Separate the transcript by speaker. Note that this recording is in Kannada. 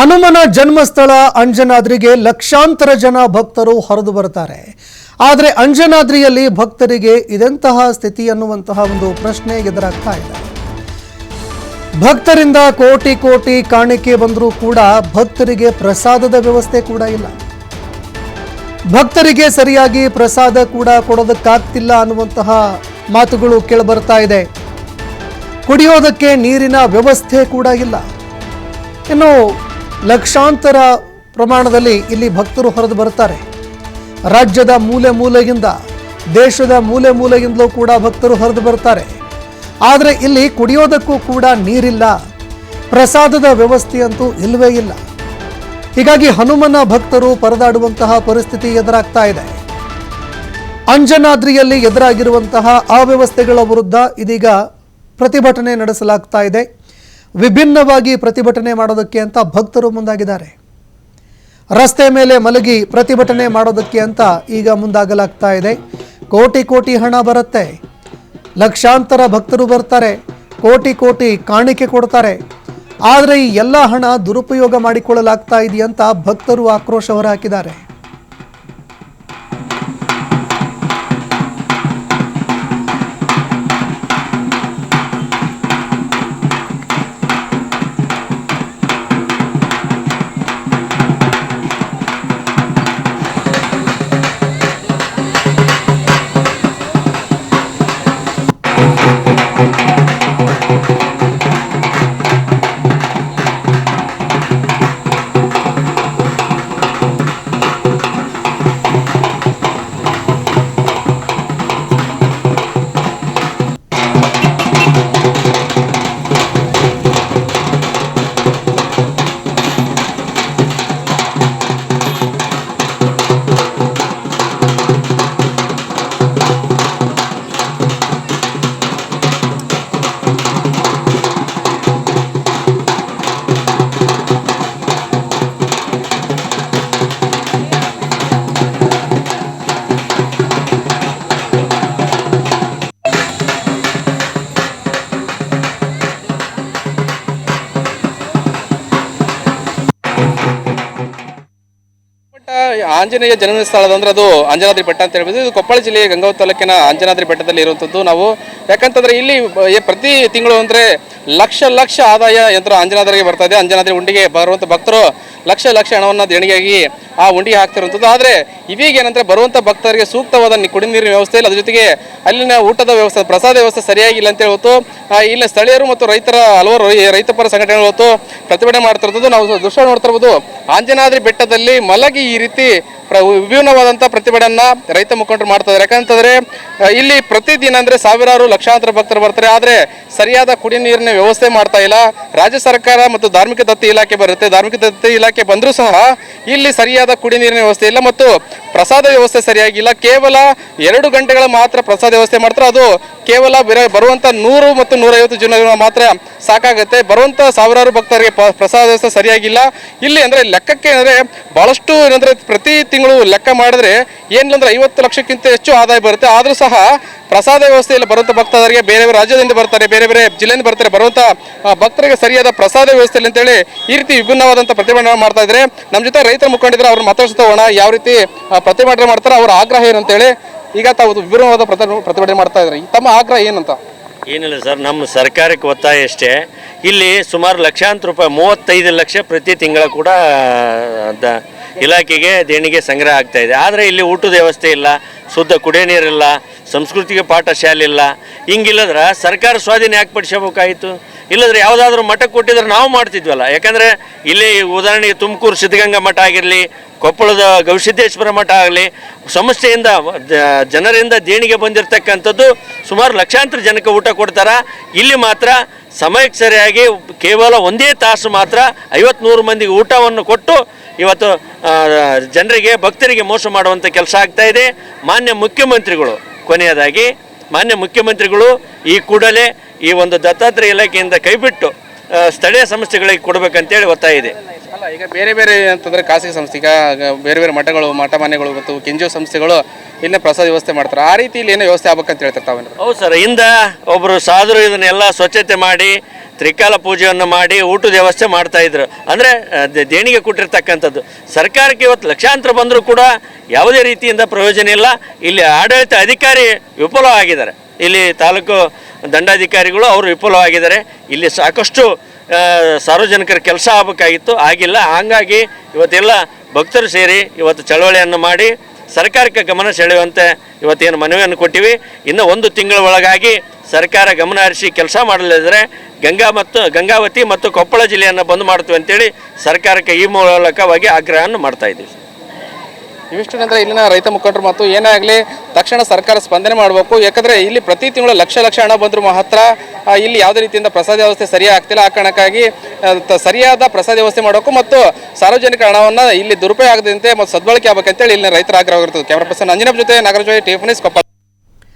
Speaker 1: ಹನುಮನ ಜನ್ಮಸ್ಥಳ ಅಂಜನಾದ್ರಿಗೆ ಲಕ್ಷಾಂತರ ಜನ ಭಕ್ತರು ಹರಿದು ಬರ್ತಾರೆ ಆದರೆ ಅಂಜನಾದ್ರಿಯಲ್ಲಿ ಭಕ್ತರಿಗೆ ಇದೆಂತಹ ಸ್ಥಿತಿ ಅನ್ನುವಂತಹ ಒಂದು ಪ್ರಶ್ನೆ ಎದುರಾಗ್ತಾ ಇದೆ. ಭಕ್ತರಿಂದ ಕೋಟಿ ಕೋಟಿ ಕಾಣಿಕೆ ಬಂದರೂ ಕೂಡ ಭಕ್ತರಿಗೆ ಪ್ರಸಾದದ ವ್ಯವಸ್ಥೆ ಕೂಡ ಇಲ್ಲ. ಭಕ್ತರಿಗೆ ಸರಿಯಾಗಿ ಪ್ರಸಾದ ಕೂಡ ಕೊಡೋದಕ್ಕಾಗ್ತಿಲ್ಲ ಅನ್ನುವಂತಹ ಮಾತುಗಳು ಕೇಳಿಬರ್ತಾ ಇದೆ. ಕುಡಿಯೋದಕ್ಕೆ ನೀರಿನ ವ್ಯವಸ್ಥೆ ಕೂಡ ಇಲ್ಲ. ಇನ್ನು ಲಕ್ಷಾಂತರ ಪ್ರಮಾಣದಲ್ಲಿ ಇಲ್ಲಿ ಭಕ್ತರು ಹೊರದು ಬರುತ್ತಾರೆ. ರಾಜ್ಯದ ಮೂಲೆ ಮೂಲೆಯಿಂದ, ದೇಶದ ಮೂಲೆ ಮೂಲೆಯಿಂದಲೂ ಕೂಡ ಭಕ್ತರು ಹೊರದು ಬರ್ತಾರೆ ಆದರೆ ಇಲ್ಲಿ ಕುಡಿಯೋದಕ್ಕೂ ಕೂಡ ನೀರಿಲ್ಲ, ಪ್ರಸಾದದ ವ್ಯವಸ್ಥೆಯಂತೂ ಇಲ್ಲವೇ ಇಲ್ಲ. ಹೀಗಾಗಿ ಹನುಮನ ಭಕ್ತರು ಪರದಾಡುವಂತಹ ಪರಿಸ್ಥಿತಿ ಎದುರಾಗ್ತಾ ಇದೆ. ಅಂಜನಾದ್ರಿಯಲ್ಲಿ ಎದುರಾಗಿರುವಂತಹ ಅವ್ಯವಸ್ಥೆಗಳ ವಿರುದ್ಧ ಇದೀಗ ಪ್ರತಿಭಟನೆ ನಡೆಸಲಾಗ್ತಾ ಇದೆ. ವಿಭಿನ್ನವಾಗಿ ಪ್ರತಿಭಟನೆ ಮಾಡೋದಕ್ಕೆ ಅಂತ ಭಕ್ತರು ಮುಂದಾಗಿದ್ದಾರೆ. ರಸ್ತೆ ಮೇಲೆ ಮಲಗಿ ಪ್ರತಿಭಟನೆ ಮಾಡೋದಕ್ಕೆ ಅಂತ ಈಗ ಮುಂದಾಗಲಾಗ್ತಾ ಇದೆ. ಕೋಟಿ ಕೋಟಿ ಹಣ ಬರುತ್ತೆ. ಲಕ್ಷಾಂತರ ಭಕ್ತರು ಬರ್ತಾರೆ. ಕೋಟಿ ಕೋಟಿ ಕಾಣಿಕೆ ಕೊಡ್ತಾರೆ. ಆದರೆ ಈ ಎಲ್ಲ ಹಣ ದುರುಪಯೋಗ ಮಾಡಿಕೊಳ್ಳಲಾಗ್ತಾ ಇದೆಯಂತ ಭಕ್ತರು ಆಕ್ರೋಶ ಹೊರಹಾಕಿದ್ದಾರೆ.
Speaker 2: ಬೆಟ್ಟ ಆಂಜನೇಯ ಜನ್ಮ ಸ್ಥಳದ ಅಂದ್ರೆ ಅದು ಅಂಜನಾದ್ರಿ ಬೆಟ್ಟ ಅಂತ ಹೇಳ್ಬೋದು. ಇದು ಕೊಪ್ಪಳ ಜಿಲ್ಲೆಯ ಗಂಗಾವತಿ ತಾಲೂಕಿನ ಅಂಜನಾದ್ರಿ ಬೆಟ್ಟದಲ್ಲಿ ಇರುವಂಥದ್ದು ನಾವು. ಯಾಕಂತಂದ್ರೆ ಇಲ್ಲಿ ಪ್ರತಿ ತಿಂಗಳು ಅಂದ್ರೆ ಲಕ್ಷ ಲಕ್ಷ ಆದಾಯ ಯಂತ್ರ ಅಂಜನಾದ್ರಿಗೆ ಬರ್ತಾ ಇದೆ. ಅಂಜನಾದ್ರಿ ಉಂಡಿಗೆ ಬರುವಂಥ ಭಕ್ತರು ಲಕ್ಷ ಲಕ್ಷ ಹಣವನ್ನ ದೇಣಿಗೆಯಾಗಿ ಆ ಉಂಡಿಗೆ ಹಾಕ್ತಿರುವಂಥದ್ದು ಆದರೆ ಇದೀಗ ಏನಂದ್ರೆ ಬರುವಂಥ ಭಕ್ತರಿಗೆ ಸೂಕ್ತವಾದ ಕುಡಿ ನೀರಿನ ವ್ಯವಸ್ಥೆ ಇಲ್ಲ. ಅದ್ರ ಜೊತೆಗೆ ಅಲ್ಲಿನ ಊಟದ ವ್ಯವಸ್ಥೆ, ಪ್ರಸಾದ ವ್ಯವಸ್ಥೆ ಸರಿಯಾಗಿಲ್ಲ ಅಂತ ಹೇಳ್ಬಿಟ್ಟು ಇಲ್ಲಿ ಸ್ಥಳೀಯರು ಮತ್ತು ರೈತರ ಹಲವಾರು ರೈತಪರ ರೈತ ಪರ ಸಂಘಟನೆಗಳು ಹೊತ್ತು ಪ್ರತಿಭಟನೆ ಮಾಡ್ತಿರೋದು ನಾವು ದೃಶ್ಯ ನೋಡ್ತಿರ್ಬೋದು ಆಂಜನಾದ್ರಿ ಬೆಟ್ಟದಲ್ಲಿ ಮಲಗಿ ಈ ರೀತಿ ಪ್ರ- ವಿಭಿನ್ನವಾದಂಥ ರೈತ ಮುಖಂಡರು ಮಾಡ್ತಾ ಯಾಕಂತಂದರೆ ಯಾಕಂತಂದ್ರೆ ಇಲ್ಲಿ ಪ್ರತಿದಿನ ಅಂದ್ರೆ ಸಾವಿರಾರು ಲಕ್ಷಾಂತರ ಭಕ್ತರು ಬರ್ತಾರೆ. ಆದರೆ ಸರಿಯಾದ ಕುಡಿ ನೀರಿನ ವ್ಯವಸ್ಥೆ ಮಾಡ್ತಾ ಇಲ್ಲ. ರಾಜ್ಯ ಸರ್ಕಾರ ಮತ್ತು ಧಾರ್ಮಿಕ ದತ್ತಿ ಇಲಾಖೆ ಬರುತ್ತೆ. ಧಾರ್ಮಿಕ ದತ್ತಿ ಇಲಾಖೆ ಬಂದರೂ ಸಹ ಇಲ್ಲಿ ಸರಿಯಾದ ಕುಡಿ ನೀರಿನ ವ್ಯವಸ್ಥೆ ಇಲ್ಲ ಮತ್ತು ಪ್ರಸಾದ ವ್ಯವಸ್ಥೆ ಸರಿಯಾಗಿಲ್ಲ. ಕೇವಲ ಎರಡು ಗಂಟೆಗಳ ಮಾತ್ರ ಪ್ರಸಾದ ವ್ಯವಸ್ಥೆ ಮಾಡ್ತಾರೆ. ಅದು ಕೇವಲ ಬೇರೆ ಬರುವಂತ ನೂರು ಮತ್ತು ನೂರೈವತ್ತು ಜನ ಮಾತ್ರ ಸಾಕಾಗುತ್ತೆ. ಬರುವಂತ ಸಾವಿರಾರು ಭಕ್ತರಿಗೆ ಪ್ರಸಾದ ವ್ಯವಸ್ಥೆ ಸರಿಯಾಗಿಲ್ಲ. ಇಲ್ಲಿ ಅಂದ್ರೆ ಲೆಕ್ಕಕ್ಕೆ ಅಂದ್ರೆ ಬಹಳಷ್ಟು ಏನಂದ್ರೆ ಪ್ರತಿ ತಿಂಗಳು ಲೆಕ್ಕ ಮಾಡಿದ್ರೆ ಏನಿಲ್ಲ ಅಂದರೆ ಐವತ್ತು ಲಕ್ಷಕ್ಕಿಂತ ಹೆಚ್ಚು ಆದಾಯ ಬರುತ್ತೆ. ಆದ್ರೂ ಸಹ ಪ್ರಸಾದ ವ್ಯವಸ್ಥೆಯಲ್ಲಿ ಬರುವಂತ ಭಕ್ತಾದರಿಗೆ ಬೇರೆ ಬೇರೆ ರಾಜ್ಯದಿಂದ ಬರ್ತಾರೆ, ಬೇರೆ ಬೇರೆ ಜಿಲ್ಲೆಯಿಂದ ಬರ್ತಾರೆ. ಬರುವಂತ ಭಕ್ತರಿಗೆ ಸರಿಯಾದ ಪ್ರಸಾದ ವ್ಯವಸ್ಥೆ ಇಲ್ಲ ಅಂತೇಳಿ ಈ ರೀತಿ ವಿಭಿನ್ನವಾದಂಥ ಪ್ರತಿಭಟನೆ ಮಾಡ್ತಾ ಇದ್ದಾರೆ ನಮ್ಮ ಜೊತೆ ರೈತರ ಮುಖಂಡಿದ್ರೆ ಅವ್ರನ್ನ ಮಾತಾಡ್ಸ್ತಾ ಹೋಗೋಣ. ಯಾವ ರೀತಿ ಪ್ರತಿಭಟನೆ ಮಾಡ್ತಾರೆ ಅವರ ಆಗ್ರಹ ಏನಂತೇಳಿ ಈಗ ತಾವು ವಿಭಿನ್ನವಾದ ಪ್ರತಿ- ಪ್ರತಿಭಟನೆ ಮಾಡ್ತಾ ಇದ್ದಾರೆ. ತಮ್ಮ ಆಗ್ರಹ ಏನಂತ?
Speaker 3: ಏನಿಲ್ಲ ಸರ್, ನಮ್ಮ ಸರ್ಕಾರಕ್ಕೆ ಒತ್ತಾಯ ಅಷ್ಟೇ. ಇಲ್ಲಿ ಸುಮಾರು ಲಕ್ಷಾಂತರ ರೂಪಾಯಿ, ಮೂವತ್ತೈದು ಲಕ್ಷ ಪ್ರತಿ ತಿಂಗಳ ಕೂಡ, ದ ಇಲಾಖೆಗೆ ದೇಣಿಗೆ ಸಂಗ್ರಹ ಆಗ್ತಾ ಇದೆ. ಆದರೆ ಇಲ್ಲಿ ಊಟದ ವ್ಯವಸ್ಥೆ ಇಲ್ಲ, ಶುದ್ಧ ಕುಡಿಯೋ ನೀರಿಲ್ಲ, ಸಂಸ್ಕೃತಿಗೆ ಪಾಠ ಶಾಲೆ ಇಲ್ಲ. ಹಿಂಗಿಲ್ಲದ್ರೆ ಸರ್ಕಾರ ಸ್ವಾಧೀನ ಯಾಕೆ ಪಡಿಸಬೇಕಾಯಿತು ಇಲ್ಲದ್ರೆ ಯಾವುದಾದ್ರೂ ಮಠಕ್ಕೆ ಕೊಟ್ಟಿದ್ರೆ ನಾವು ಮಾಡ್ತಿದ್ವಲ್ಲ. ಯಾಕಂದರೆ ಇಲ್ಲಿ ಉದಾಹರಣೆಗೆ ತುಮಕೂರು ಸಿದ್ಧಗಂಗಾ ಮಠ ಆಗಿರಲಿ, ಕೊಪ್ಪಳದ ಗವಿಸಿದ್ದೇಶ್ವರ ಮಠ ಆಗಲಿ, ಸಂಸ್ಥೆಯಿಂದ ಜನರಿಂದ ದೇಣಿಗೆ ಬಂದಿರತಕ್ಕಂಥದ್ದು ಸುಮಾರು ಲಕ್ಷಾಂತರ ಜನಕ್ಕೆ ಊಟ ಕೊಡ್ತಾರೆ. ಇಲ್ಲಿ ಮಾತ್ರ ಸಮಯಕ್ಕೆ ಸರಿಯಾಗಿ ಕೇವಲ ಒಂದೇ ತಾಸು ಮಾತ್ರ ಐವತ್ನೂರು ಮಂದಿಗೆ ಊಟವನ್ನು ಕೊಟ್ಟು ಇವತ್ತು ಜನರಿಗೆ, ಭಕ್ತರಿಗೆ ಮೋಸ ಮಾಡುವಂಥ ಕೆಲಸ ಆಗ್ತಾ ಇದೆ. ಮಾನ್ಯ ಮುಖ್ಯಮಂತ್ರಿಗಳು ಕೊನೆಯದಾಗಿ, ಮಾನ್ಯ ಮುಖ್ಯಮಂತ್ರಿಗಳು ಈ ಕೂಡಲೇ ಈ ಒಂದು ದತ್ತಾತ್ರೇಯ ಇಲಾಖೆಯಿಂದ ಕೈಬಿಟ್ಟು ಸ್ಥಳೀಯ ಸಂಸ್ಥೆಗಳಿಗೆ ಕೊಡಬೇಕಂತೇಳಿ ಒತ್ತಾಯ ಇದೆ.
Speaker 2: ಅಲ್ಲ ಈಗ ಬೇರೆ ಬೇರೆ ಅಂತಂದ್ರೆ ಖಾಸಗಿ ಸಂಸ್ಥೆ ಈಗ ಬೇರೆ ಬೇರೆ ಮಠಗಳು ಮಠ ಮನೆಗಳು ಮತ್ತು ಕೆಂಜೋ ಸಂಸ್ಥೆಗಳು ಇನ್ನೂ ಪ್ರಸಾದ ವ್ಯವಸ್ಥೆ ಮಾಡ್ತಾರೆ. ಆ ರೀತಿ ಇಲ್ಲಿ ಏನೋ ವ್ಯವಸ್ಥೆ ಆಗ್ಬೇಕಂತ ಹೇಳ್ತಾರೆ
Speaker 3: ಹೌದು ಸರ್ ಇಂದ ಒಬ್ಬರು ಸಾಧರು ಇದನ್ನೆಲ್ಲ ಸ್ವಚ್ಛತೆ ಮಾಡಿ ತ್ರಿಕಾಲ ಪೂಜೆಯನ್ನು ಮಾಡಿ ಊಟದ ವ್ಯವಸ್ಥೆ ಮಾಡ್ತಾ ಇದ್ರು. ಅಂದರೆ ದೇಣಿಗೆ ಕೊಟ್ಟಿರ್ತಕ್ಕಂಥದ್ದು. ಸರ್ಕಾರಕ್ಕೆ ಇವತ್ತು ಲಕ್ಷಾಂತರ ಬಂದರೂ ಕೂಡ ಯಾವುದೇ ರೀತಿಯಿಂದ ಪ್ರಯೋಜನ ಇಲ್ಲ. ಇಲ್ಲಿ ಆಡಳಿತ ಅಧಿಕಾರಿ ವಿಫಲವಾಗಿದ್ದಾರೆ. ಇಲ್ಲಿ ತಾಲೂಕು ದಂಡಾಧಿಕಾರಿಗಳು ಅವರು ವಿಫಲವಾಗಿದ್ದಾರೆ. ಇಲ್ಲಿ ಸಾಕಷ್ಟು ಸಾರ್ವಜನಿಕರ ಕೆಲಸ ಆಗಬೇಕಾಗಿತ್ತು. ಆಗಿಲ್ಲ. ಹಾಗಾಗಿ ಇವತ್ತೆಲ್ಲ ಭಕ್ತರು ಸೇರಿ ಇವತ್ತು ಚಳವಳಿಯನ್ನು ಮಾಡಿ ಸರ್ಕಾರಕ್ಕೆ ಗಮನ ಸೆಳೆಯುವಂತೆ ಇವತ್ತೇನು ಮನವಿಯನ್ನು ಕೊಟ್ಟಿವಿ. ಇನ್ನು ಒಂದು ತಿಂಗಳ ಒಳಗಾಗಿ ಸರ್ಕಾರ ಗಮನ ಹರಿಸಿ ಕೆಲಸ ಮಾಡಲಿದ್ದರೆ ಗಂಗಾ ಮತ್ತು ಗಂಗಾವತಿ ಮತ್ತು ಕೊಪ್ಪಳ ಜಿಲ್ಲೆಯನ್ನು ಬಂದ್ ಮಾಡ್ತೀವಿ ಅಂತೇಳಿ ಸರ್ಕಾರಕ್ಕೆ ಈ ಮೂಲಕವಾಗಿ ಆಗ್ರಹವನ್ನು ಮಾಡ್ತಾ ಇದ್ದೀವಿ.
Speaker 2: ಇವಿಷ್ಟು ನಂತರ ಇಲ್ಲಿನ ರೈತ ಮುಖಂಡರು ಮತ್ತು ಏನೇ ಆಗಲಿ ತಕ್ಷಣ ಸರ್ಕಾರ ಸ್ಪಂದನೆ ಮಾಡಬೇಕು. ಯಾಕಂದರೆ ಇಲ್ಲಿ ಪ್ರತಿ ತಿಂಗಳು ಲಕ್ಷ ಲಕ್ಷ ಹಣ ಬಂದರೂ ಮಾತ್ರ ಇಲ್ಲಿ ಯಾವುದೇ ರೀತಿಯಿಂದ ಪ್ರಸಾದ ವ್ಯವಸ್ಥೆ ಸರಿಯಾಗಿ ಆಗ್ತಿಲ್ಲ. ಆ ಕಾರಣಕ್ಕಾಗಿ ಸರಿಯಾದ ಪ್ರಸಾದ ವ್ಯವಸ್ಥೆ ಮಾಡಬೇಕು ಮತ್ತು ಸಾರ್ವಜನಿಕ ಹಣವನ್ನು ಇಲ್ಲಿ ದುರುಪಯೋಗ ಆಗದಂತೆ ಮತ್ತು ಸದ್ಬಳಕೆ ಆಗಬೇಕಂತೇಳಿ ಇಲ್ಲಿನ ರೈತರ ಆಗ್ರಹವಾಗಿರ್ತದೆ ಕ್ಯಾಮ್ರಾ ಪರ್ಸನ್ ಅಂಜನಪ್ಪ ಜೊತೆ ನಾಗರಾಜ್ ಟಿಫನಿಸ್ ಕೊಪ್ಪಳ